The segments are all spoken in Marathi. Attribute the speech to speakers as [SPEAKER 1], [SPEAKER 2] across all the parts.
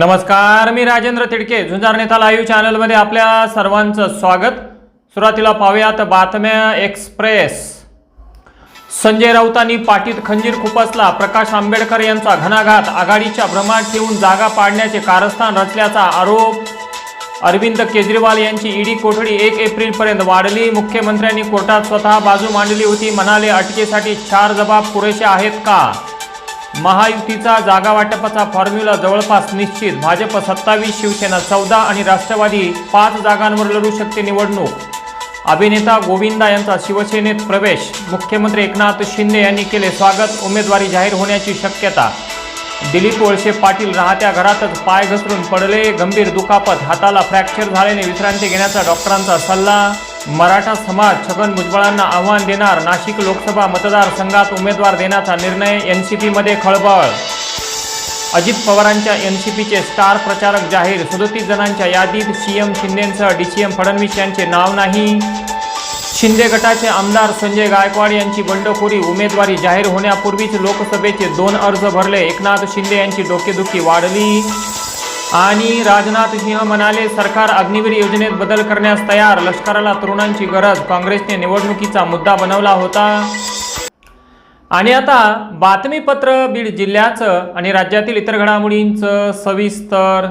[SPEAKER 1] नमस्कार मी राजेंद्र तिडके. झुंजार नेता लाईव्ह चॅनलमध्ये आपल्या सर्वांचं स्वागत. सुरुवातीला पाहूयात बातम्या एक्सप्रेस. संजय राऊतांनी पाठीत खंजीर खुपसला. प्रकाश आंबेडकर यांचा घणाघात. आघाडीच्या भ्रमात ठेवून जागा पाडण्याचे कारस्थान रचल्याचा आरोप. अरविंद केजरीवाल यांची ईडी कोठडी एक एप्रिलपर्यंत वाढली. मुख्यमंत्र्यांनी कोर्टात स्वतः बाजू मांडली होती. म्हणाले अटकेसाठी चार जबाब पुरेसे आहेत का? महायुतीचा जागा वाटपाचा फॉर्म्युला जवळपास निश्चित. भाजप सत्तावीस शिवसेना चौदा आणि राष्ट्रवादी पाच जागांवर लढू शकते निवडणूक. अभिनेता गोविंदा यांचा शिवसेनेत प्रवेश. मुख्यमंत्री एकनाथ शिंदे यांनी केले स्वागत. उमेदवारी जाहीर होण्याची शक्यता. दिलीप वळसे पाटील राहत्या घरातच पाय घसरून पडले. गंभीर दुखापत. हाताला फ्रॅक्चर झाल्याने विश्रांती घेण्याचा डॉक्टरांचा सल्ला मराठा समाज छगन भुजबळांना आव्हान देणार नाशिक लोकसभा मतदारसंघात उमेदवार देण्याचा निर्णय एन सी पीमध्ये खळबळ. अजित पवारांच्या एन सी पीचे स्टार प्रचारक जाहीर सदोतीस जणांच्या यादीत सीएम शिंदेंसह डी सी एम फडणवीस यांचे नाव नाही. शिंदे गटाचे आमदार संजय गायकवाड यांची बंडखोरी उमेदवारी जाहीर होण्यापूर्वीच लोकसभेचे दोन अर्ज भरले. एकनाथ शिंदे यांची डोकेदुखी वाढली. आणि राजनाथ सिंह म्हणाले सरकार अग्निवीर योजनेत बदल करण्यास तयार लष्कराला तरुणांची गरज काँग्रेसने निवडणुकीचा मुद्दा बनवला होता. आणि आता बातमीपत्र बीड जिल्ह्याचं आणि राज्यातील इतर घडामोडींचं सविस्तर.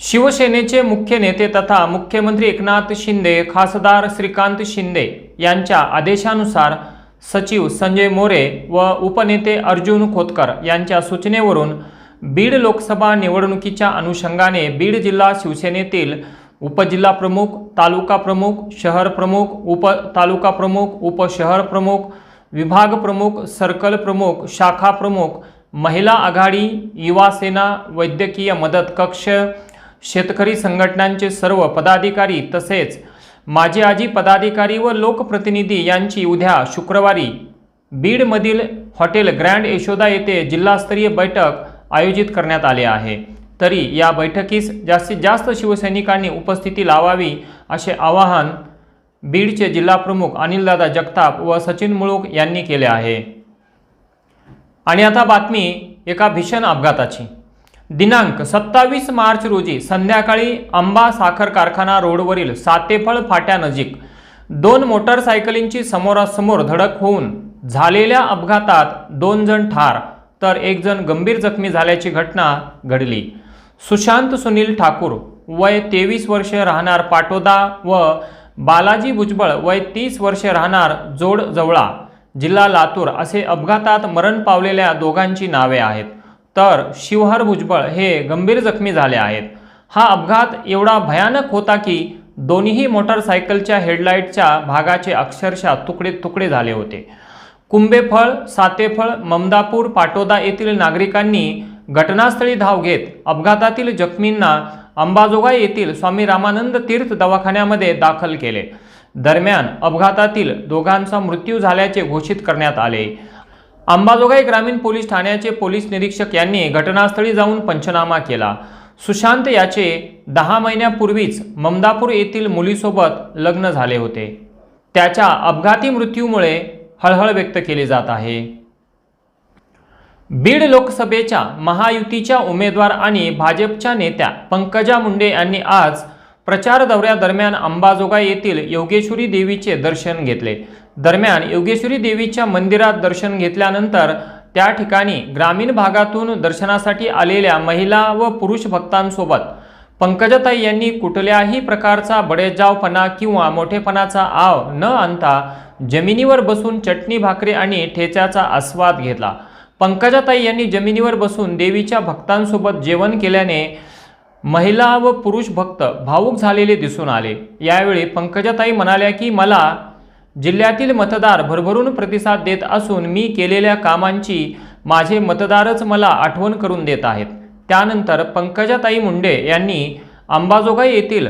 [SPEAKER 1] शिवसेनेचे मुख्य नेते तथा मुख्यमंत्री एकनाथ शिंदे खासदार श्रीकांत शिंदे यांच्या आदेशानुसार सचिव संजय मोरे व उपनेते अर्जुन खोतकर यांच्या सूचनेवरून बीड लोकसभा निवडणुकीच्या अनुषंगाने बीड जिल्हा शिवसेनेतील उपजिल्हा प्रमुख तालुका प्रमुख शहर प्रमुख उप तालुका प्रमुख उपशहर प्रमुख विभाग प्रमुख सर्कल प्रमुख शाखा प्रमुख महिला आघाडी युवा सेना वैद्यकीय मदत कक्ष शेतकरी संघटनांचे सर्व पदाधिकारी तसेच माजी आजी पदाधिकारी व लोकप्रतिनिधी यांची उद्या शुक्रवारी बीडमधील हॉटेल ग्रँड यशोदा येथे जिल्हास्तरीय बैठक आयोजित करण्यात आले आहे. तरी या बैठकीस जास्तीत जास्त शिवसैनिकांनी उपस्थिती लावावी असे आवाहन बीडचे जिल्हाप्रमुख अनिलदादा जगताप व सचिन मुळूक यांनी केले आहे. आणि आता बातमी एका भीषण अपघाताची. दिनांक सत्तावीस मार्च रोजी संध्याकाळी आंबा साखर कारखाना रोडवरील सातेफळ फाट्यानजीक दोन मोटरसायकलींची समोरासमोर धडक होऊन झालेल्या अपघातात दोन जण ठार. तर एक जण गंभीर जखमी झाल्याची घटना घडली. सुशांत सुनील ठाकूर वय तेवीस वर्षे राहणार पाटोदा व बालाजी भुजबळ वय तीस वर्षे राहणार जोड जवळा. जिल्हा लातूर असे अपघातात मरण पावलेल्या दोघांची नावे आहेत. तर शिवहर भुजबळ हे गंभीर जखमी झाले आहेत. हा अपघात एवढा भयानक होता की दोन्हीही मोटरसायकलच्या हेडलाईटच्या भागाचे अक्षरशः तुकडे तुकडे झाले होते. कुंभेफळ सातेफळ ममदापूर पाटोदा येथील नागरिकांनी घटनास्थळी धाव घेत अपघातातील जखमींना अंबाजोगाई येथील स्वामी रामानंद तीर्थ दवाखान्यामध्ये दाखल केले. दरम्यान अपघातातील दोघांचा मृत्यू झाल्याचे घोषित करण्यात आले. अंबाजोगाई ग्रामीण पोलीस ठाण्याचे पोलीस निरीक्षक यांनी घटनास्थळी जाऊन पंचनामा केला. सुशांत याचे दहा महिन्यापूर्वीच ममदापूर येथील मुलीसोबत लग्न झाले होते. त्याच्या अपघाती मृत्यूमुळे हळहळ व्यक्त केली जात आहे. बीड लोकसभेच्या महायुतीच्या उमेदवार आणि भाजपच्या नेत्या पंकजा मुंडे यांनी आज प्रचार दौऱ्यादरम्यान अंबाजोगाई येथील योगेश्वरी देवीचे दर्शन घेतले. दरम्यान योगेश्वरी देवीच्या मंदिरात दर्शन घेतल्यानंतर त्या ठिकाणी ग्रामीण भागातून दर्शनासाठी आलेल्या महिला व पुरुष भक्तांसोबत पंकजाताई यांनी कुठल्याही प्रकारचा बडेजावपणा किंवा मोठेपणाचा आव न आणता जमिनीवर बसून चटणी भाकरी आणि ठेच्याचा आस्वाद घेतला. पंकजाताई यांनी जमिनीवर बसून देवीच्या भक्तांसोबत जेवण केल्याने महिला व पुरुष भक्त भावूक झालेले दिसून आले. यावेळी पंकजाताई म्हणाल्या की मला जिल्ह्यातील मतदार भरभरून प्रतिसाद देत असून मी केलेल्या कामांची माझे मतदारच मला आठवण करून देत आहेत. त्यानंतर पंकजाताई मुंडे यांनी अंबाजोगाई येथील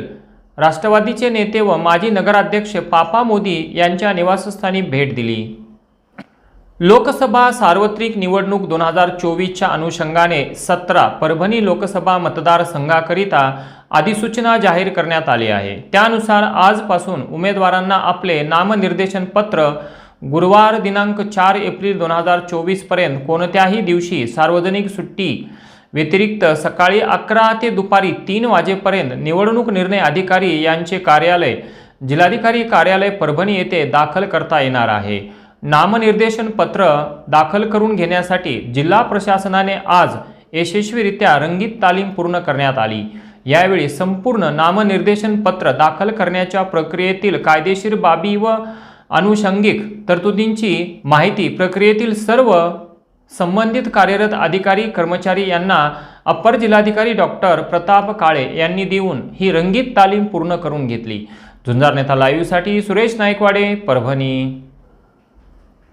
[SPEAKER 1] राष्ट्रवादीचे नेते व माजी नगराध्यक्ष पापा मोदी यांच्या निवासस्थानी भेट दिली. लोकसभा सार्वत्रिक निवडणूक दोन हजार चोवीसच्या अनुषंगाने सतरा परभणी लोकसभा मतदारसंघाकरिता अधिसूचना जाहीर करण्यात आली आहे. त्यानुसार आजपासून उमेदवारांना आपले नामनिर्देशन पत्र गुरुवार दिनांक चार एप्रिल दोन हजार चोवीसपर्यंत कोणत्याही दिवशी सार्वजनिक सुट्टी व्यतिरिक्त सकाळी अकरा ते दुपारी तीन वाजेपर्यंत निवडणूक निर्णय अधिकारी यांचे कार्यालय जिल्हाधिकारी कार्यालय परभणी येथे दाखल करता येणार आहे. नामनिर्देशन पत्र दाखल करून घेण्यासाठी जिल्हा प्रशासनाने आज यशस्वीरित्या रंगीत तालीम पूर्ण करण्यात आली. यावेळी संपूर्ण नामनिर्देशन पत्र दाखल करण्याच्या प्रक्रियेतील कायदेशीर बाबी व अनुषंगिक तरतुदींची माहिती प्रक्रियेतील सर्व संबंधित कार्यरत अधिकारी कर्मचारी यांना अप्पर जिल्हाधिकारी डॉक्टर प्रताप काळे यांनी देऊन ही रंगीत तालीम पूर्ण करून घेतली. झुंजार नेता लाईव्हसाठी सुरेश नाईकवाडे परभणी.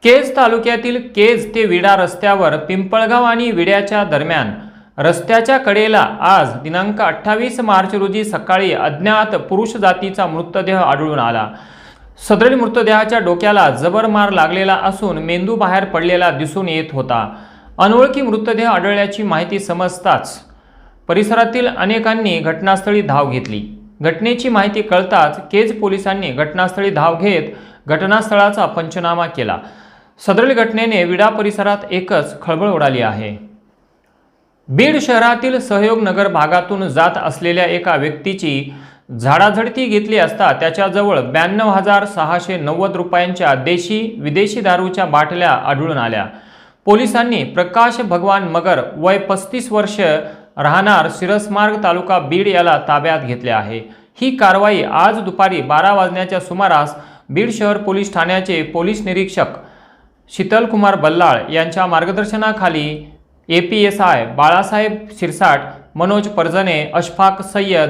[SPEAKER 1] केज तालुक्यातील केज ते विडा रस्त्यावर पिंपळगाव आणि विड्याच्या दरम्यान रस्त्याच्या कडेला आज दिनांक अठ्ठावीस मार्च रोजी सकाळी अज्ञात पुरुष जातीचा मृतदेह आढळून आला. सदरील मृतदेहाच्या डोक्याला जबर मार लागलेला असून मेंदू बाहेर पडलेला दिसून येत होता. अनोळखी मृतदेह आढळल्याची माहिती समजताच परिसरातील अनेकांनी घटनास्थळी धाव घेतली. घटनेची माहिती कळताच केज पोलिसांनी घटनास्थळी धाव घेत घटनास्थळाचा पंचनामा केला. सदरील घटनेने विडा परिसरात एकच खळबळ उडाली आहे. बीड शहरातील सहयोग नगर भागातून जात असलेल्या एका व्यक्तीची झाडाझडती घेतली असता त्याच्याजवळ ब्याण्णव हजार सहाशे नव्वद रुपयांच्या देशी विदेशी दारूच्या बाटल्या आढळून आल्या. पोलिसांनी प्रकाश भगवान मगर वय पस्तीस वर्ष राहणार शिरसमार्ग तालुका बीड याला ताब्यात घेतले आहे. ही कारवाई आज दुपारी बारा वाजण्याच्या सुमारास बीड शहर पोलीस ठाण्याचे पोलीस निरीक्षक शीतलकुमार बल्लाळ यांच्या मार्गदर्शनाखाली A P S I Balasaheb Shirsat Manoj Parjane Ashfaq Sayyad